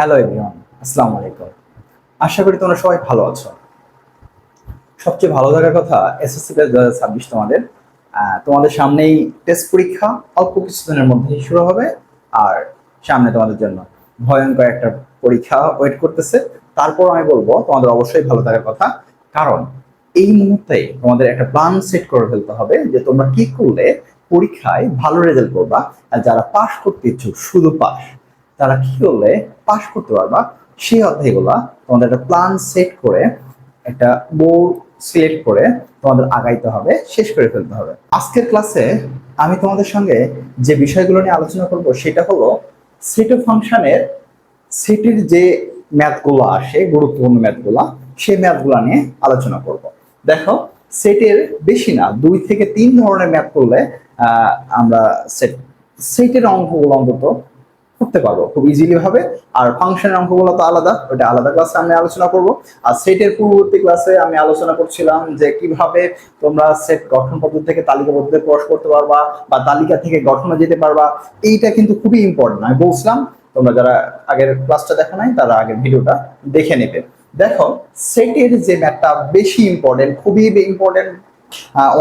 Hello everyone আসসালামু আলাইকুম। আশা করি তোমরা সবাই ভালো আছো। সবচেয়ে ভালো লাগার কথা এসএসসি ব্যাচ দু ছাব্বিশ তোমাদের। তোমাদের সামনেই টেস্ট পরীক্ষা, অল্প কিছুদিনের মধ্যেই শুরু হবে। আর সামনে তোমাদের জন্য ভয়ঙ্কর একটা পরীক্ষা ওয়েট করতেছে। তারপর আমি বলব, তোমাদের অবশ্যই ভালো থাকার কথা। কারণ এই মুহূর্তে তোমাদের একটা প্ল্যান সেট করে ফেলতে হবে যে তোমরা কি করলে পরীক্ষায় ভালো রেজাল্ট করবা। আর যারা পাশ করতে ইচ্ছুক, শুধু পাস তারা কি করলে পাশ করতে পারবা? সেই অধ্যায়গুলা তোমাদের একটা প্ল্যান সেট করে, একটা বোর্ড সিলেক্ট করে তোমাদের আগাইতে হবে, শেষ করে ফেলতে হবে। আজকের ক্লাসে আমি তোমাদের সঙ্গে যে বিষয়গুলো নিয়ে আলোচনা করব সেটা হলো সেট ফাংশনের সেটের যে ম্যাথগুলো আসে, গুরুত্বপূর্ণ ম্যাথগুলো সেই ম্যাথগুলো নিয়ে আলোচনা করব। দেখো সেটের বেশি না, দুই থেকে তিন ধরনের ম্যাথ করলে আমরা সেট সেটের অঙ্কগুলো অন্তত করতে পারব খুব ইজিলি ভাবে। আর ফাংশনের অঙ্কগুলো তো আলাদা, ওটা আলাদা ক্লাসে আমি আলোচনা করব। আর সেটের পূর্ববর্তী ক্লাসে আমি আলোচনা করছিলাম যে কীভাবে তোমরা সেট গঠন পদ্ধতি থেকে তালিকা পদ্ধতিতে প্রকাশ করতে পারবা বা তালিকা থেকে গঠনে যেতে পারবা, এইটা কিন্তু খুবই ইম্পর্টেন্ট আমি বলছিলাম, তোমরা যারা আগের ক্লাসটা দেখো নাই, তারা আগের ভিডিওটা দেখে নেবে। দেখো সেটের যে ম্যাথটা বেশি ইম্পর্টেন্ট খুবই ইম্পর্টেন্ট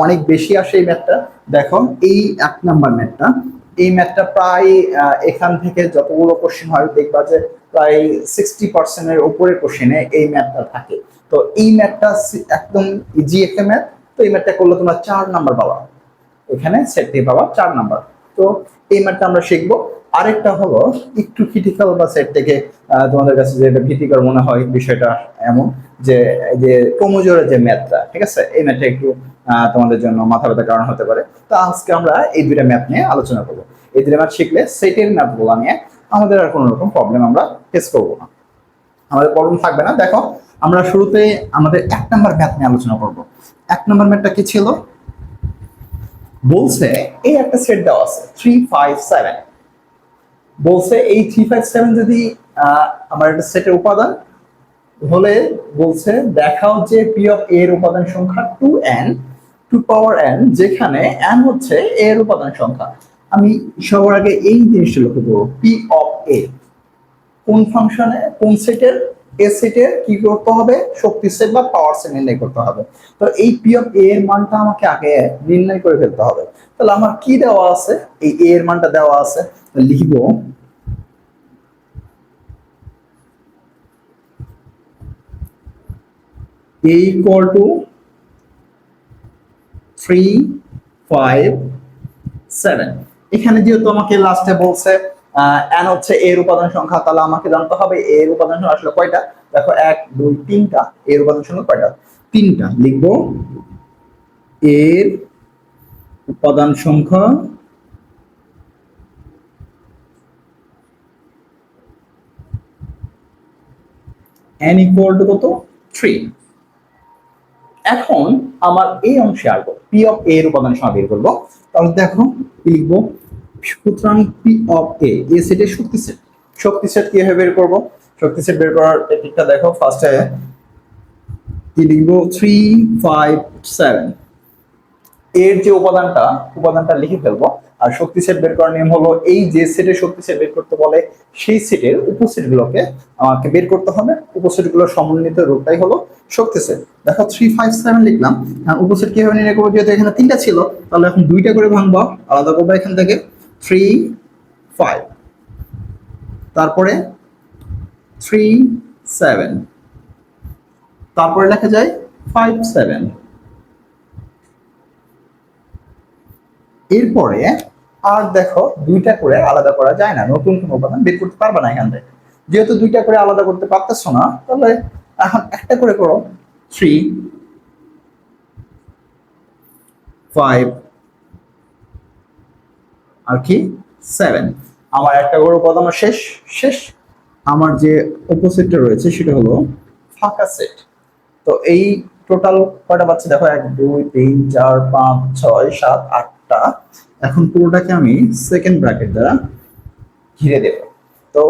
অনেক বেশি আসে এই ম্যাথটা দেখো, এই এক নাম্বার ম্যাথটা এই ম্যাথটা প্রায় এখান থেকে যতগুলো কোশ্চেন হয়, দেখবা যে প্রায় সিক্সটি পার্সেন্টের উপরে কোশ্চেনে এই ম্যাথটা থাকে। তো এই ম্যাথটা একদম ইজি একটা ম্যাথ। তো এই ম্যাথটা করলে তোমরা চার নাম্বার পাবা। এখানে সেট দিয়ে পাবা চার নাম্বার তো এই ম্যাথটা আমরা শিখব। আরেকটা হলো, একটু ক্রিটিক্যাল বা সেট থেকে তোমাদের কাছে যেটা ভীতিকর মনে হয় বিষয়টা এমন যে যে ক্রোমোজোরের যে ম্যাথটা, ঠিক আছে? এই ম্যাথটা একটু তোমাদের জন্য মাথা ব্যথার কারণ হতে পারে। তো আজকে আমরা এই দুইটা ম্যাথ নিয়ে আলোচনা করব। এই দুইটা ম্যাথ শিখলে সেটের ম্যাথগুলো নিয়ে আমাদের আর কোনো রকম প্রবলেম আমরা ফেস করব না। আমাদের প্রবলেম থাকবে না। দেখো, আমরা শুরুতে আমাদের এক নম্বর ম্যাথ নিয়ে আলোচনা করব। এক নম্বর ম্যাথটা কি ছিল? বলছে, এই একটা সেট দেওয়া আছে থ্রি ফাইভ সেভেন বলছে, এই থ্রি ফাইভ সেভেন যদি আমার একটা সেটের উপাদান হলে বলছে, দেখাও যে পি অফ এ এর উপাদান সংখ্যা two N two power N যেখানে এন হচ্ছে এ এর উপাদান সংখ্যা। আমি সবার আগে এই জিনিসটা লক্ষ্য করব পি অফ এ কোন ফাংশনে কোন সেটের এ কি করতে হবে? শক্তি সেট বা পাওয়ার সেট নির্ণয় করতে হবে। তো এই পি অফ এ এর মানটা আমাকে আগে নির্ণয় করে ফেলতে হবে। তাহলে আমার কি দেওয়া আছে? এই এ এর মানটা দেওয়া আছে। লিখব a equal to 3 5 7 এখানে যেহেতু আমাকে লাস্টে বলছে এন হচ্ছে এর উপাদান সংখ্যা, তাহলে আমাকে জানতে হবে এর উপাদান সংখ্যা আসলে কয়টা? দেখো, এক, দুই, তিনটা, এর উপাদান সংখ্যা কয়টা? তিনটা, লিখব। এর উপাদান সংখ্যা n equal to কত? 3 এখন আমার এই অংশে আসব পি অফ এর উপাদান সংখ্যা বের করব। তাহলে দেখো, লিখব। সুতরাং পি অফ এ এ সেটের শক্তি সেট শক্তি সেট কীভাবে বের করব? শক্তি সেট বের করার টেকনিকটা দেখো ফার্স্টে কি লিখব? থ্রি ফাইভ সেভেন এর যে উপাদানটা উপাদানটা লিখে ফেলব। আর শক্তি সেট বের করার নিয়ম হলো, এই যে সেটের শক্তি সেট বের করতে বলে, সেই সেটের উপসেট গুলোকে আমাকে বের করতে হবে। উপসেটগুলোর সমন্বিত রূপটাই হলো শক্তি সেট দেখো থ্রি ফাইভ সেভেন লিখলাম। উপসেট কীভাবে নির্ণয় করব? যেহেতু এখানে তিনটা ছিল, তাহলে এখন দুইটা করে ভাঙবো। আলাদা করব এখান থেকে। থ্রি ফাইভ তারপরে থ্রি সেভেন তারপরে লেখা যায় ফাইভ সেভেন এরপরে আর দেখো দুইটা করে আলাদা করা যায় না, নতুন কোনো উপাদান বের করতে পারবে না এখান থেকে। যেহেতু দুইটা করে আলাদা করতে পারতেছো না, তাহলে এখন একটা করে করো থ্রি ফাইভ আর কি? সেভেন আমার একটা করে উপাদান শেষ শেষ। আমার যে অপোজিটটা রয়েছে সেটা হলো ফাঁকা সেট তো এই টোটাল কয়টা পাচ্ছি দেখো এক দুই তিন চার পাঁচ ছয় সাত আটটা। এখন পুরোটাকে আমি সেকেন্ড ব্র্যাকেট দ্বারা ঘিরে দেব। তো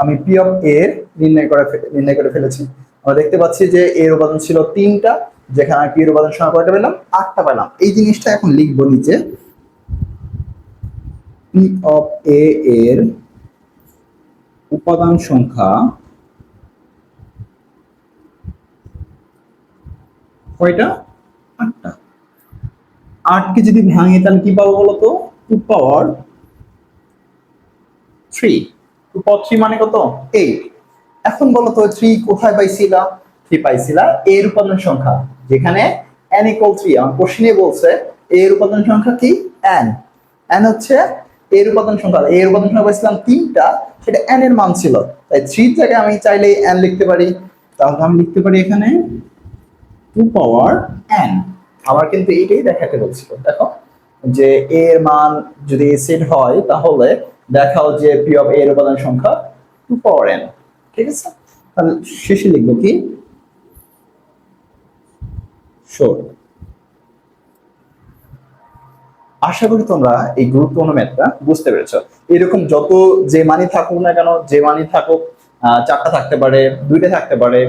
আমি পি অফ এর নির্ণয় করে নির্ণয় করে ফেলেছি। আমরা দেখতে পাচ্ছি যে এর উপাদান ছিল তিনটা যেখানে আমি পি এর উপাদান সংখ্যা কয়টা পেলাম আটটা পেলাম। এই জিনিসটা এখন লিখব নিচে। পি অফ এ এর উপাদান সংখ্যা কয়টা? আটটা। আটকে যদি ভাঙি, তাহলে কি পাবো বলতো two power three. Two power three মানে কত? এইট। এখন বলো তো, থ্রি কোথায় পাইছিলা? থ্রি পাইছিলা এর উপাদান সংখ্যা, যেখানে n ইকুয়াল থ্রি আমার কোশ্চেনে বলছে এর উপাদান সংখ্যা কি? N n হচ্ছে এর উপাদান সংখ্যা এর উপাদান সংখ্যা পাইছিলাম তিনটা, সেটা n এর মান ছিল। তাই থ্রির জায়গায় আমি চাইলে n লিখতে পারি। তাহলে আমি লিখতে পারি এখানে টু পাওয়ার n আমার কিন্তু এইটাই দেখাতে বলছিল দেখো, যে এর মান যদি সেট হয়, তাহলে দেখাও যে পি অফ এর উপাদান সংখ্যা টু পাওয়ার n ঠিক আছে? তাহলে শেষে লিখব কি? শোর আশা করি তোমরা এই গুরুত্বপূর্ণ ম্যাথটা বুঝতে পেরেছ। এরকম যত যে মানি থাকুক না কেন, যে মানি থাকুক চারটা থাকতে পারে, দুইটা থাকতে পারে,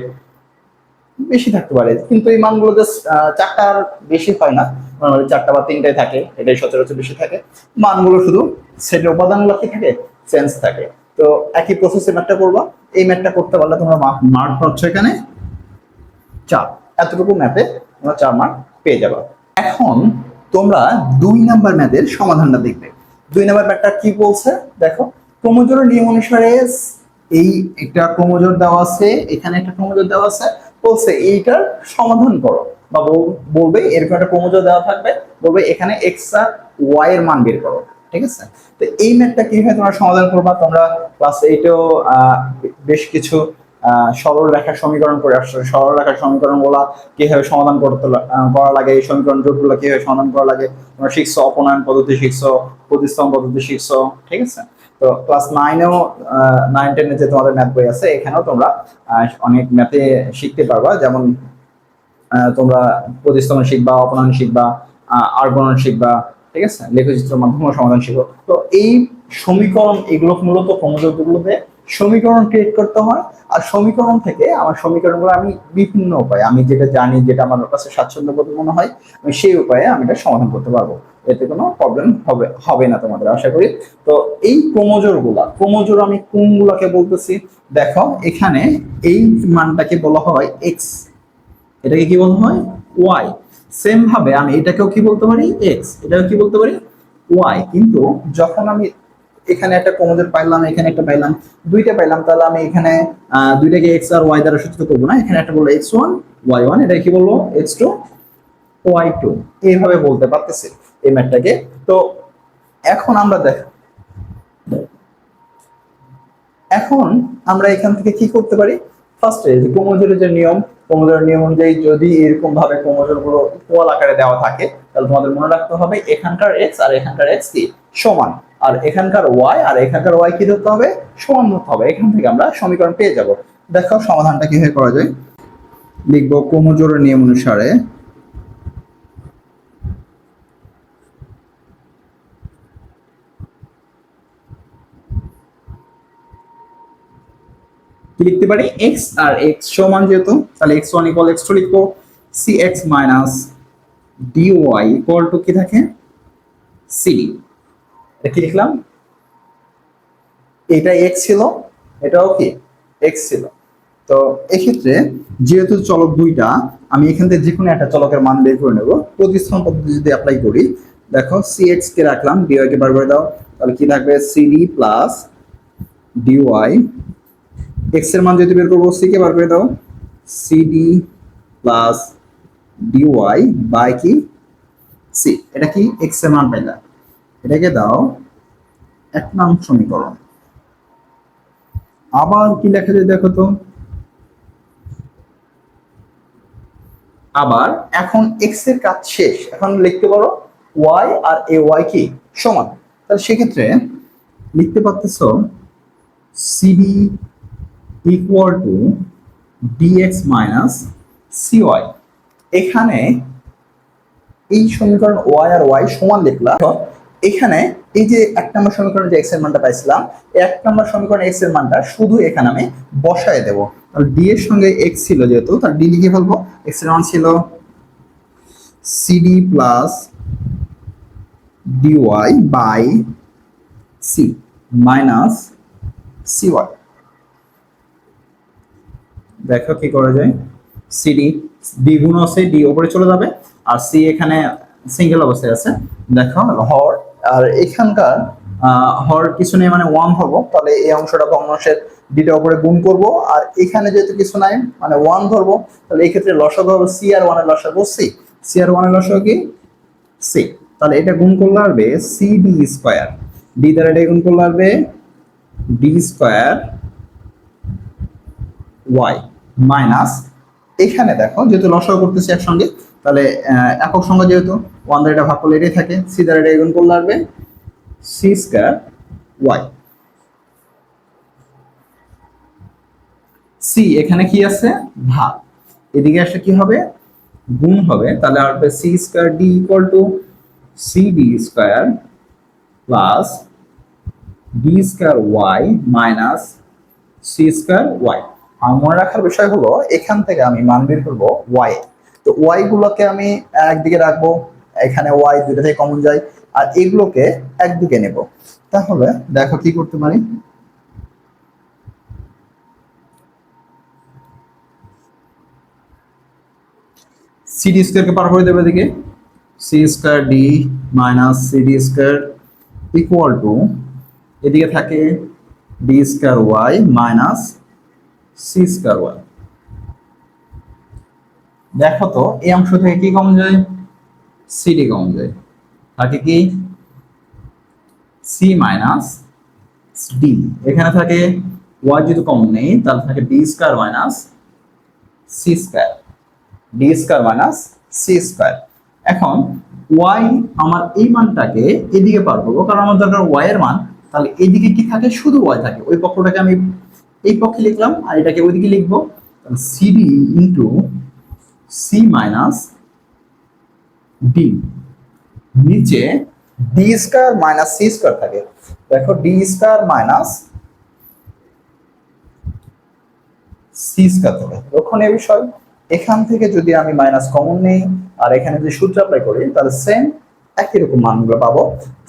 বেশি থাকতে পারে। কিন্তু এই মানগুলো জাস্ট চারটার বেশি হয় না। নর্মালি চারটা বা তিনটায় থাকে, এটাই সচরাচর বেশি থাকে। মানগুলো শুধু সেটের উপাদানগুলো কি থাকে চেঞ্জ থাকে। তো একই প্রসেসে ম্যাথটা করবা। এই ম্যাথটা করতে পারলে তোমরা মার্ক পাচ্ছ এখানে চার। এতটুকু ম্যাথে তোমরা চার মার্ক পেয়ে যাবে। এখন তোমরা দুই নাম্বার ম্যাথের সমাধানটা দেখবে। দুই নাম্বার ম্যাথটা কি বলছে? দেখো ক্রোমোজোরের নিয়ম অনুসারে এই একটা ক্রোমোজোর দেওয়া আছে, এখানে একটা ক্রোমোজোর দেওয়া আছে, বলছে এইটার সমাধান করো। বা বলবে এরকম একটা ক্রোমোজোর দেওয়া থাকবে, বলবে এখানে এক্স আর ওয়াই এর মান বের করো, ঠিক আছে? তো এই ম্যাথটা কীভাবে তোমরা সমাধান করবা? তোমরা ক্লাস এইটেও বেশ কিছু সরল রেখার সমীকরণ করে আসছে। সরল রেখার সমীকরণগুলা কীভাবে সমাধান করতে করা লাগে? এই সমীকরণ জোটগুলো কীভাবে সমাধান করা লাগে? তোমরা শিখছো অপনয়ন পদ্ধতি শিখছো, প্রতিস্থাপন পদ্ধতি শিখছো, ঠিক আছে? তো ক্লাস নাইনেও নাইন টেনে যে তোমাদের ম্যাথ বই আছে, এখানেও তোমরা অনেক ম্যাথে শিখতে পারবা। যেমন তোমরা প্রতিস্থাপন শিখবা, অপনয়ন শিখবা আর্গনন শিখবা, ঠিক আছে? লেখচিত্রের মাধ্যমে সমাধান শিখো। তো এই সমীকরণ এগুলো মূলত ক্রমযোগগুলোতে সমীকরণ ক্রিয়েট করতে হয়। আর সমীকরণ থেকে আমার সমীকরণগুলো আমি বিভিন্ন উপায়ে, আমি যেটা জানি, যেটা আমার কাছে স্বাচ্ছন্দ্য বোধ মনে হয়, আমি সেই উপায়ে আমি এটা সমাধান করতে পারব। এতে কোনো প্রবলেম হবে হবে না তোমাদের, আশা করি। তো এই ক্রোমোজোরগুলা ক্রোমোজোর আমি কোনগুলাকে বলতেছি? দেখো, এখানে এই মানটাকে বলা হয় এক্স এটাকে কি বলতে হয়? ওয়াই সেম ভাবে আমি এটাকেও কি বলতে পারি? এক্স এটাকেও কি বলতে পারি? ওয়াই কিন্তু যখন আমি এখানে একটা ক্রোমোজোর পাইলাম, এখানে একটা পাইলাম, দুইটা পাইলাম, তাহলে আমি এখানে দুইটাকে এক্স আর ওয়াই দ্বারা সূচিত করব না, এখানে একটা বলব এক্স ওয়ান ওয়াই ওয়ান এটা কি বলব এক্স টু ওয়াই টু এইভাবে বলতে পারতেছি এই ম্যাথটাকে তো এখন আমরা দেখ, এখন আমরা এখান থেকে কি করতে পারি? ফার্স্টে যে ক্রোমোজোরের যে নিয়ম ক্রোমোজোরের নিয়ম অনুযায়ী যদি এরকম ভাবে ক্রোমোজোরগুলো ইকুয়াল আকারে দেওয়া থাকে, তাহলে তোমাদের মনে রাখতে হবে এখানকার এক্স আর এখানকার এক্স কি? সমান। আর এখানকার ওয়াই আর এখানকার ওয়াই কি ধরতে হবে? সমান ধরতে হবে। এখান থেকে আমরা সমীকরণ পেয়ে যাব। দেখো সমাধানটা কীভাবে করা যায়। লিখব ক্রোমোজোরের নিয়ম অনুসারে লিখতে পারি? এক্স আর এক্স সমান যেহেতু, তাহলে X one equal X two লিখব। C X minus Y equal to কি থাকে? এটা কি লিখলাম? এটা এক্স ছিল, এটাও কি? এক্স ছিল। তো এক্ষেত্রে যেহেতু চলক দুইটা, আমি এখান থেকে যে কোনো একটা চলকের মান বের করে নেব। প্রতিস্থাপন পদ্ধতি যদি অ্যাপ্লাই করি, দেখো সি এক্স কে রাখলাম ডিওয়াই কে বার করে দাও, তাহলে কি থাকবে সিডি প্লাস ডিওয়াই এক্সের মান যদি বের করব সি কে বার করে দাও। সিডি প্লাস ডিওয়াই বাই কি? সি এটা কি? এক্সের মান পাইলা। এটাকে দাও, এক নাম সমীকরণ। আবার কি লেখা যায় দেখো তো? আবার এখন এক্সের কাজ শেষ। এখন লিখতে পারো ওয়াই আর এ ওয়াই কি? সমান। তাহলে সেক্ষেত্রে লিখতে পারতেছো CD equal to DX minus CY এখানে এই সমীকরণ ওয়াই আর ওয়াই সমান লিখলাম এখানে এই যে এক নম্বর সমীকরণ যে এক্সের মানটা পাইছিলাম এক নম্বর সমীকরণ এক্সের মানটা শুধু এখানে আমি বসায় দেব। তাহলে ডি এর সঙ্গে এক্স ছিল যেহেতু, তাহলে ডি লিখে ফেলব। এক্সের মান ছিল c d plus d y by c minus c y দেখো কি করা যায়? সিডি ডি গুণ আছে ডি উপরে চলে যাবে, আর সি এখানে সিঙ্গেল অবস্থায় আছে। দেখো, হর আর এখানকার হর কিছু নেই মানে ওয়ান ধরবো। তাহলে এই অংশটা ভগ্নাংশের ডিটা উপরে গুণ করব। আর এখানে যেহেতু কিছু নাই মানে ওয়ান ধরবো, তাহলে এই ক্ষেত্রে হবে সি আর ওয়ানের লসাগু সি সি আর ওয়ানের লসাগু কি? সি তাহলে এটা গুণ করলে আসবে সি ডি স্কোয়ার ডি দ্বারা এটা গুণ করলে আসবে ডি স্কোয়ার ওয়াই মাইনাস এখানে দেখো, যেহেতু লসাগু করতেছি একসঙ্গে, তাহলে একক সংখ্যা যেহেতু ওয়ান দ্বারা এটা ভাগ করলে এটাই থাকে সি দ্বারা এটা গুণ করলে আসবে সি স্কোয়ার ওয়াই সি এখানে কি আছে? ভাগ। এদিকে আসলে কি হবে? গুণ হবে। তাহলে আসবে c square d equal to c d square plus d square y minus c square y আমার মনে রাখার বিষয় হলো, এখান থেকে আমি মান বের করব ওয়াই তো ওয়াই গুলোকে আমি একদিকে রাখব এখানে ওয়াই দুইটা থেকে কমন যায়, আর এগুলোকে একদিকে নেব। তাহলে দেখো কি করতে পারি? সি ডি স্কোয়ারকে পার করে দেবে এদিকে। C square d minus c d square equal to এদিকে থাকে d square y minus c square y দেখো তো, এই অংশ থেকে কি কমন যায়? সিডি কমন যায়। থাকে কি? সি মাইনাস ডি এখানে থাকে ওয়াই যদি কমন নেই, তাহলে থাকে d square minus c square d square minus c square এখন ওয়াই আমার এই মানটাকে এদিকে পার করব, কারণ আমার দরকার ওয়াই এর মান। তাহলে এদিকে কি থাকে? শুধু ওয়াই থাকে। ওই পক্ষটাকে আমি এই পক্ষে লিখলাম, আর এটাকে ওইদিকে লিখব। তাহলে c d into c minus d নিচে d square minus c square থাকে। দেখো d square minus c square থাকে। লক্ষণীয় বিষয়। এখান থেকে যদি আমি মাইনাস কমন নেই, আর এখানে যদি সূত্র অ্যাপ্লাই করি, তাহলে সেম একই রকম মানগুলো পাবো।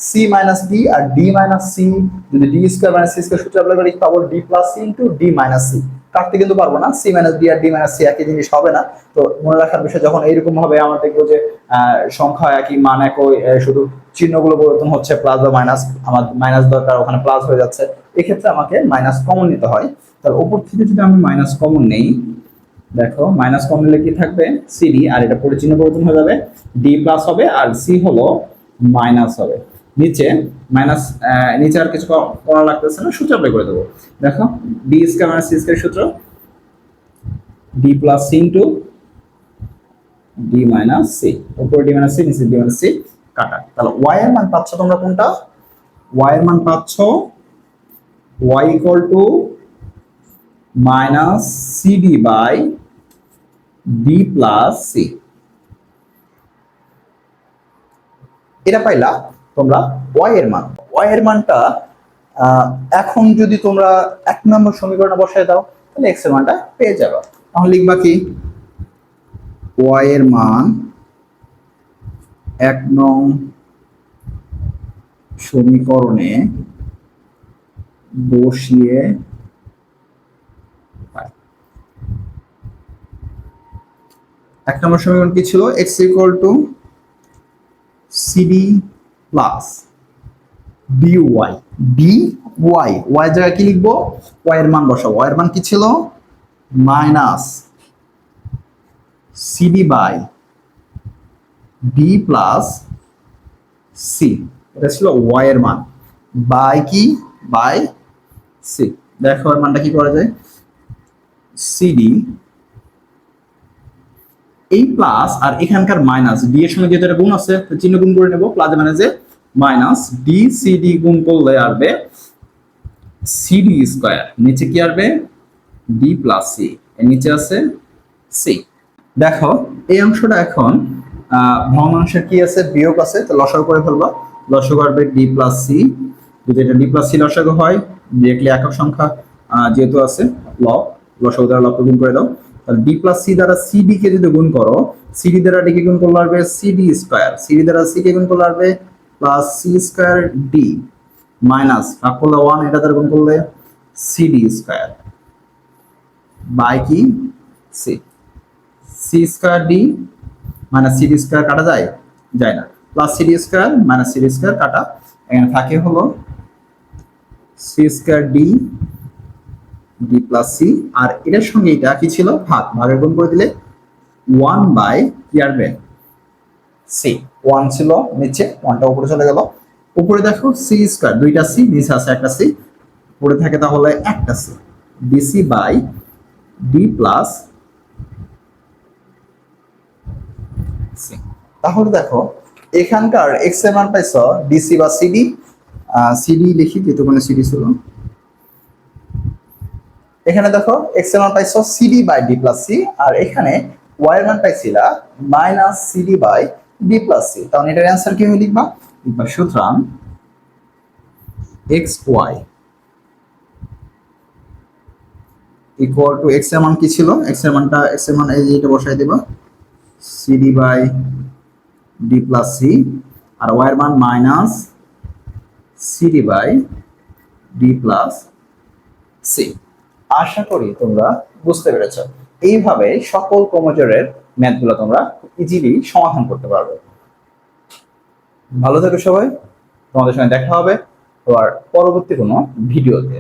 সি মাইনাস ডি আর ডি মাইনাস সি যদি d square minus c square সূত্র অ্যাপ্লাই করি, পাবো d plus c into d minus c কাটতে কিন্তু পারব না। সি মাইনাস ডি আর ডি মাইনাস সি একই জিনিস হবে না। তো মনে রাখার বিষয়, যখন এইরকম হবে আমরা দেখব যে সংখ্যা একই, মান একই শুধু চিহ্নগুলো পরিবর্তন হচ্ছে প্লাস বা মাইনাস আমার মাইনাস দরকার, ওখানে প্লাস হয়ে যাচ্ছে, এক্ষেত্রে আমাকে মাইনাস কমন নিতে হয়। তার উপর থেকে যদি আমি মাইনাস কমন নেই, দেখো মাইনাস কমন নিলে কি থাকবে? সিডি আর এটা পরিচিহ্ন পরিবর্তন হয়ে যাবে। ডি প্লাস হবে, আর সি হলো মাইনাস হবে। নিচে মাইনাস নিচে আর কিছু করা লাগতেছে না, সূত্র অ্যাপ্লাই করে দেবো। দেখো d square minus c square সূত্র d plus c into d minus c উপরে ডি মাইনাস সি নিচে ডি মাইনাস সি কাটা। তাহলে ওয়াই এর মান পাচ্ছ তোমরা কোনটা? ওয়াই এর মান পাচ্ছ y equal to minus c d by d plus c এটা পাইলা? তোমরা ওয়াই এর মান ওয়াই এর মানটা এখন যদি তোমরা এক নম্বর সমীকরণে বসায় দাও, তাহলে এক্সের মানটা পেয়ে যাবে। তখন লিখবা কি? ওয়াই এর মান এক নং সমীকরণে বসিয়ে। এক নম্বর সমীকরণ কি ছিল? X equal to c d plus d y d y y জায়গায় কি লিখব? ওয়াই এর মান বসাবো। ওয়াই এর মান কি ছিল? Minus c d by d plus c এটা ছিল ওয়াই এর মান। বাই কি? বাই সি দেখো এর মানটা কি করা যায়? সিডি এই প্লাস আর এখানকার মাইনাস ডি এর সঙ্গে যেটা গুণ আছে চিহ্ন গুণ করে নেব প্লাস মাইনাসে মাইনাস ডি সিডি গুণ করলে আসবে সিডি স্কয়ার নিচে কি আসবে? ডি প্লাস সি এর নিচে আছে সি দেখো, এই অংশটা এখন ভগ্নাংশের কি আছে? বিয়োগ আছে, তো লসাগু করে ফেলবা। লসাগু আসবে ডি প্লাস সি যদি এটা ডি প্লাস সি লসাগু হয় ডিরেক্টলি একক সংখ্যা যেহেতু আছে ল লসাগু দ্বারা লক্ষ্য গুণ করে দাও। তাহলে ডি প্লাস সি দ্বারা সিডি কে যদি গুণ করো সিডি দ্বারা ডি কে গুণ করলে আসবে C D square C D দ্বারা সি কে গুণ করলে আসবে plus C square D minus ভাগ করলে ওয়ান এটা দ্বারা গুণ করলে সিডি স্কয়ার বাই কি? C C square D minus C D square কাটা যায়? যায় না। Plus C D square minus C D square কাটা। এখানে থাকে হলো C square D D plus C আর এটার সঙ্গে এটা কি ছিল? ভাগ। ভাগের গুণ করে দিলে ওয়ান বাই কি আসবে সি ওয়ান ছিল নিচে ওয়ানটা উপরে চলে গেল। উপরে দেখো সি স্কোয়ার দুইটা সি নিচে আছে একটা সি উপরে থাকে তাহলে একটা c d c by d plus c তাহলে দেখো, এখানকার এক্সের মান পাইছ ডিসি বা সিডি সিডি লিখি যেহেতু মানে সিডি ছিল। এখানে দেখো এক্সের মান পাইছো c d by d plus c আর এখানে ওয়াই এর মান পাইছিলা minus c d by d plus c তাহলে এটার অ্যান্সার কি হবে লিখবা? লিখবা, সুতরাং এক্স ওয়াই ইকুয়াল টু এক্সের মান কি ছিল? এক্সের মানটা এক্সের মান এই যে এটা বসাই দেবা। C d by d plus c R y এর মান minus c d by d plus c আশা করি তোমরা বুঝতে পেরেছ। এইভাবে সকল ক্রমজোরের ম্যাথগুলো তোমরা ইজিলি সমাধান করতে পারবে। ভালো থেকো সবাই। তোমাদের সঙ্গে দেখা হবে তোমার পরবর্তী কোনো ভিডিওতে।